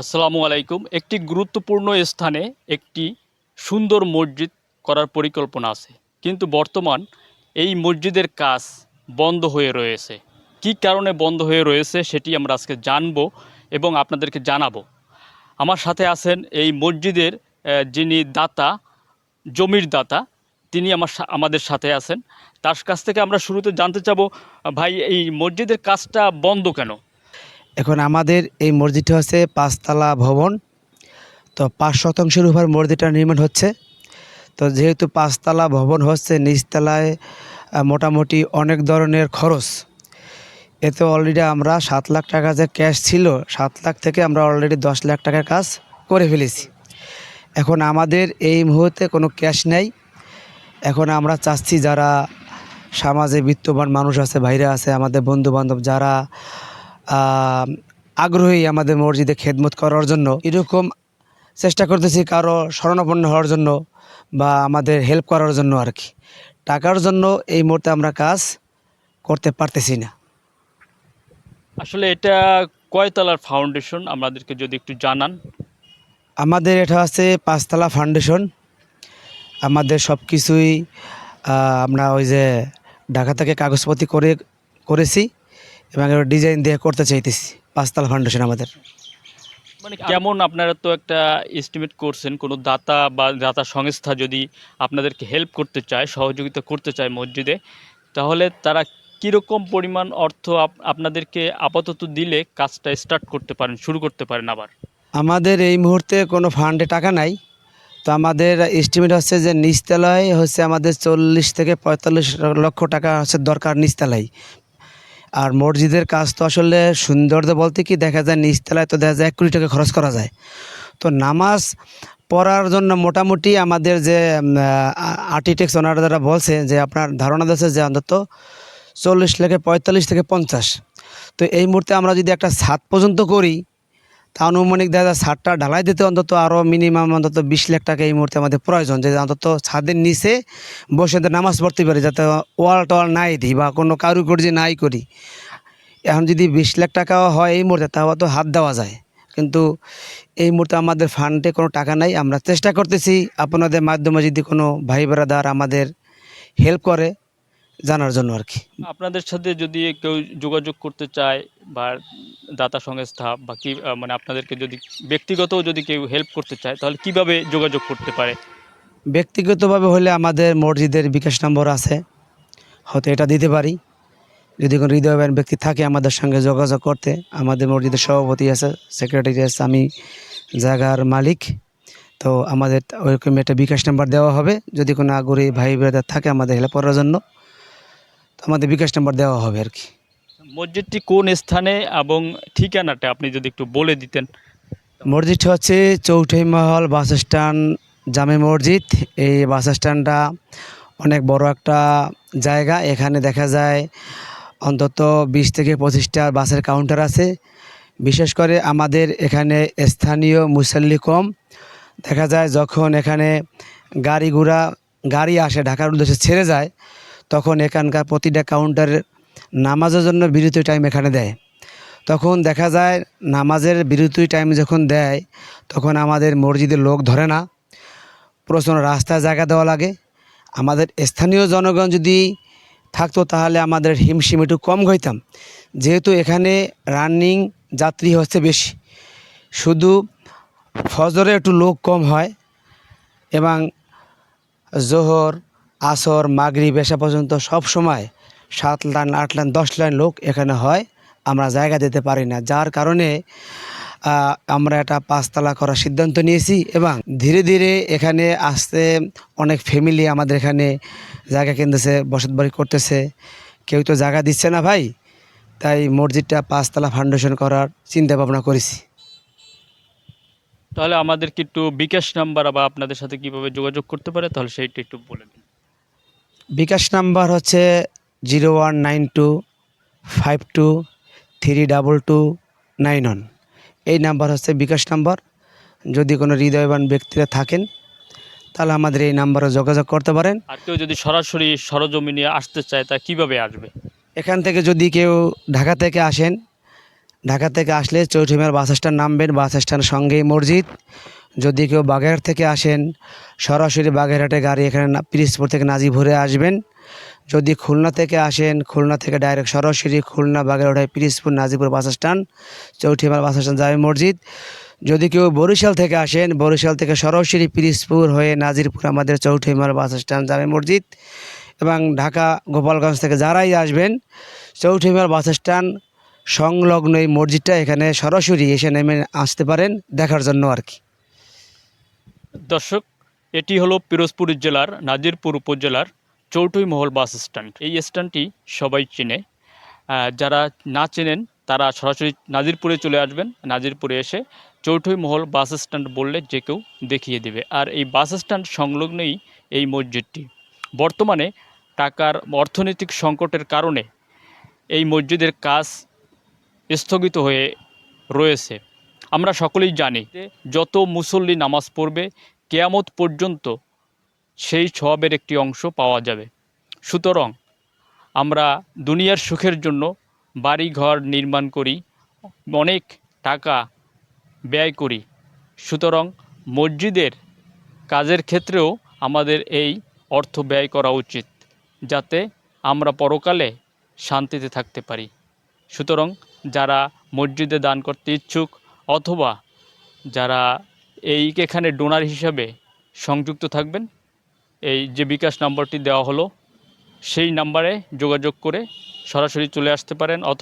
আসসালামু আলাইকুম। একটি গুরুত্বপূর্ণ স্থানে একটি সুন্দর মসজিদ করার পরিকল্পনা আছে। কিন্তু বর্তমান এই মসজিদের কাজ বন্ধ হয়ে রয়েছে। কী কারণে বন্ধ হয়ে রয়েছে সেটি আমরা আজকে জানব এবং আপনাদেরকে জানাব। আমার সাথে আছেন এই মসজিদের যিনি দাতা, জমির দাতা, তিনি আমার আমাদের সাথে আছেন। তার কাছ থেকে আমরা শুরুতে জানতে চাবো ভাই, এই মসজিদের কাজটা বন্ধ কেন? এখন আমাদের এই মসজিদটা হচ্ছে পাঁচতলা ভবন। তো পাঁচ শতাংশের উপর মসজিদটা নির্মাণ হচ্ছে। তো যেহেতু পাঁচতলা ভবন হচ্ছে, নিচতলায় মোটামুটি অনেক ধরনের খরচ। এতে অলরেডি আমরা সাত লাখ টাকা যে ক্যাশ ছিল, সাত লাখ থেকে আমরা অলরেডি দশ লাখ টাকার কাজ করে ফেলেছি। এখন আমাদের এই মুহূর্তে কোনো ক্যাশ নেই। এখন আমরা চাচ্ছি যারা সমাজে বিত্তবান মানুষ আছে বাইরে আছে, আমাদের বন্ধু বান্ধব যারা আগ্রহী আমাদের মসজিদে খেদমত করার জন্য। এরকম চেষ্টা করতেছি কারও শরণাপন্ন হওয়ার জন্য বা আমাদের হেল্প করার জন্য আর কি। টাকার জন্য এই মুহূর্তে আমরা কাজ করতে পারতেছি না। আসলে এটা কয়তলার ফাউন্ডেশন আমাদেরকে যদি একটু জানান। আমাদের এটা আছে পাঁচতলা ফাউন্ডেশন আমাদের সব কিছুই আমরা ওই যে ঢাকা থেকে কাগজপত্র করে করেছি। এবং ডিজাইন দিয়ে করতে চাইতেছি পাঁচতলা ফাউন্ডেশন আমাদের। মানে কেমন আপনারা তো একটা এস্টিমেট করছেন কোনো দাতা বা দাতা সংস্থা যদি আপনাদেরকে হেল্প করতে চায় সহযোগিতা করতে চায় মসজিদে তাহলে তারা কীরকম পরিমাণ অর্থ আপ- আপনাদেরকে আপাতত দিলে কাজটা স্টার্ট করতে পারেন শুরু করতে পারেন আবার? আমাদের এই মুহূর্তে কোনো ফান্ডে টাকা নাই। তো আমাদের এস্টিমেট হচ্ছে যে নিচতলায় হচ্ছে আমাদের চল্লিশ থেকে পঁয়তাল্লিশ লক্ষ টাকা হচ্ছে দরকার নিচতলায়। আর মসজিদের কাজ তো আসলে সৌন্দর্য বলতে কি, দেখা যায় নিচতলায় তো দেখা যায় এক কোটি টাকা খরচ করা যায়। তো নামাজ পড়ার জন্য মোটামুটি আমাদের যে আর্কিটেক্ট ওনারা যারা বলছে যে, আপনার ধারণা দিয়েছে যে অন্তত চল্লিশ থেকে পঁয়তাল্লিশ থেকে পঞ্চাশ। তো এই মুহূর্তে আমরা যদি একটা ছাদ পর্যন্ত করি তা আনুমানিক দেখা যায় ছাদটা ঢালাই দিতে অন্তত আরও মিনিমাম অন্তত বিশ লাখ টাকা এই মুহূর্তে আমাদের প্রয়োজন। যে অন্তত ছাদের নিচে বসে নামাজ পড়তে পারি, যাতে ওয়াল টোয়াল নাই দিই বা কোনো কারুকার্য নাই করি। এখন যদি বিশ লাখ টাকাও হয় এই মুহূর্তে, তাও তো হাত দেওয়া যায়। কিন্তু এই মুহূর্তে আমাদের ফান্ডে কোনো টাকা নাই। আমরা চেষ্টা করতেছি আপনাদের মাধ্যমে যদি কোনো ভাই ব্রাদার আমাদের হেল্প করে জানার জন্য আর কি। আপনাদের সাথে যদি কেউ যোগাযোগ করতে চায় বা দাতা সংস্থা বা কি মানে আপনাদেরকে যদি ব্যক্তিগত যদি কেউ হেল্প করতে চায় তাহলে কীভাবে যোগাযোগ করতে পারে? ব্যক্তিগতভাবে হলে আমাদের মসজিদের বিকাশ নম্বর আছে। হয়তো এটা দিতে পারি। যদি কোনো হৃদয়বান ব্যক্তি থাকে আমাদের সঙ্গে যোগাযোগ করতে আমাদের মসজিদের সভাপতি আছে সেক্রেটারি আছে আমি জায়গার মালিক। তো আমাদের ওইরকম একটা বিকাশ নাম্বার দেওয়া হবে। যদি কোনো আগ্রহী ভাই ব্রাদার থাকে আমাদের হেল্প করার জন্য। তো আমাদের বিকাশ নাম্বার দেওয়া হবে আর কি। মসজিদটি কোন স্থানে এবং ঠিকানাটা আপনি যদি একটু বলে দিতেন? মসজিদটি হচ্ছে চৌঠাই মহল বাস স্ট্যান্ড জামে মসজিদ। এই বাস স্ট্যান্ডটা অনেক বড় একটা জায়গা। এখানে দেখা যায় অন্তত বিশ থেকে পঁচিশটা বাসের কাউন্টার আছে। বিশেষ করে আমাদের এখানে স্থানীয় মুসল্লি কম। দেখা যায় যখন এখানে গাড়ি ঘোড়া গাড়ি আসে ঢাকার উদ্দেশ্যে ছেড়ে যায় তখন এখানকার প্রতিটা কাউন্টারের নামাজের জন্য বিরতি টাইম এখানে দেয়। তখন দেখা যায় নামাজের বিরতি টাইম যখন দেয়, তখন আমাদের মসজিদের লোক ধরে না। প্রচণ্ড রাস্তায় জায়গা দেওয়া লাগে। আমাদের স্থানীয় জনগণ যদি থাকতো তাহলে আমাদের হিমশিম একটু কম হইতাম যেহেতু এখানে রানিং যাত্রী হচ্ছে বেশি। শুধু ফজরে একটু লোক কম হয় এবং জোহর আসর মাগরি বেশা পর্যন্ত সব সময় সাত লাইন, আট লাইন, দশ লাইন লোক এখানে হয়। আমরা জায়গা দিতে পারি না। যার কারণে আমরা একটা পাঁচতলা করার সিদ্ধান্ত নিয়েছি এবং ধীরে ধীরে এখানে আসতে অনেক ফ্যামিলি আমাদের এখানে জায়গা কিনতেছে, বসত বাড়ি করতেছে। কেউ তো জায়গা দিচ্ছে না ভাই। তাই মসজিদটা পাঁচতলা ফাউন্ডেশন করার চিন্তা ভাবনা করেছি। তাহলে আমাদেরকে একটু বিকাশ নাম্বার বা আপনাদের সাথে কীভাবে যোগাযোগ করতে পারে, তাহলে সেইটা একটু বলে দিন। বিকাশ নাম্বার হচ্ছে zero one nine two five two three double two nine one. এই নাম্বার হচ্ছে বিকাশ নাম্বার। যদি কোনো হৃদয়বান ব্যক্তিরা থাকেন তাহলে আমাদের এই নাম্বারে যোগাযোগ করতে পারেন। আর কেউ যদি সরাসরি সরজমিনে আসতে চায় তা কীভাবে আসবে? এখান থেকে যদি কেউ ঢাকা থেকে আসেন ঢাকা থেকে আসলে চৌঠুমিয়ার বাস স্ট্যান্ড নামবেন। বাস স্ট্যান্ড সঙ্গেই মসজিদ। যদি কেউ বাগেরহাট থেকে আসেন, সরাসরি বাগেরহাটে গাড়ি এখানে পিরিজপুর থেকে নাজিভুরে আসবেন। যদি খুলনা থেকে আসেন, খুলনা থেকে ডাইরেক্ট সরাসরি খুলনা বাগেরহাটে পিরিজপুর নাজিপুর বাস স্ট্যান্ড, চৌঠিমার বাস স্ট্যান্ড জামে মসজিদ। যদি কেউ বরিশাল থেকে আসেন, বরিশাল থেকে সরাসরি পিরিজপুর হয়ে নাজিরপুর আমাদের চৌঠিমার বাস স্ট্যান্ড জামে মসজিদ এবং ঢাকা গোপালগঞ্জ থেকে যারাই আসবেন, চৌঠিমার বাস স্ট্যান্ড সংলগ্ন এই মসজিদটা এখানে সরাসরি এসে নেমে আসতে পারেন দেখার জন্য আর কি। দর্শক, এটি হলো পিরোজপুর জেলার নাজিরপুর উপজেলার চৌটুই মহল বাস স্ট্যান্ড। এই স্ট্যান্ডটি সবাই চেনে। যারা না চেনেন, তারা সরাসরি নাজিরপুরে চলে আসবেন। নাজিরপুরে এসে চৌঠুই মহল বাস স্ট্যান্ড বললে যে কেউ দেখিয়ে দেবে। আর এই বাস স্ট্যান্ড সংলগ্নেই এই মসজিদটি। বর্তমানে টাকার অর্থনৈতিক সংকটের কারণে এই মসজিদের কাজ স্থগিত হয়ে রয়েছে। আমরা সকলেই জানি যত মুসল্লি নামাজ পড়বে, কেয়ামত পর্যন্ত সেই সবের একটি অংশ পাওয়া যাবে। সুতরাং আমরা দুনিয়ার সুখের জন্য বাড়ি ঘর নির্মাণ করি, অনেক টাকা ব্যয় করি। সুতরাং মসজিদের কাজের ক্ষেত্রেও আমাদের এই অর্থ ব্যয় করা উচিত, যাতে আমরা পরকালে শান্তিতে থাকতে পারি। সুতরাং যারা মসজিদে দান করতে ইচ্ছুক অথবা যারা এই এখানে ডোনার হিসাবে সংযুক্ত থাকবেন, এই যে বিকাশ নাম্বারটি দেওয়া হলো, সেই নাম্বারে যোগাযোগ করে সরাসরি চলে আসতে পারেন অথবা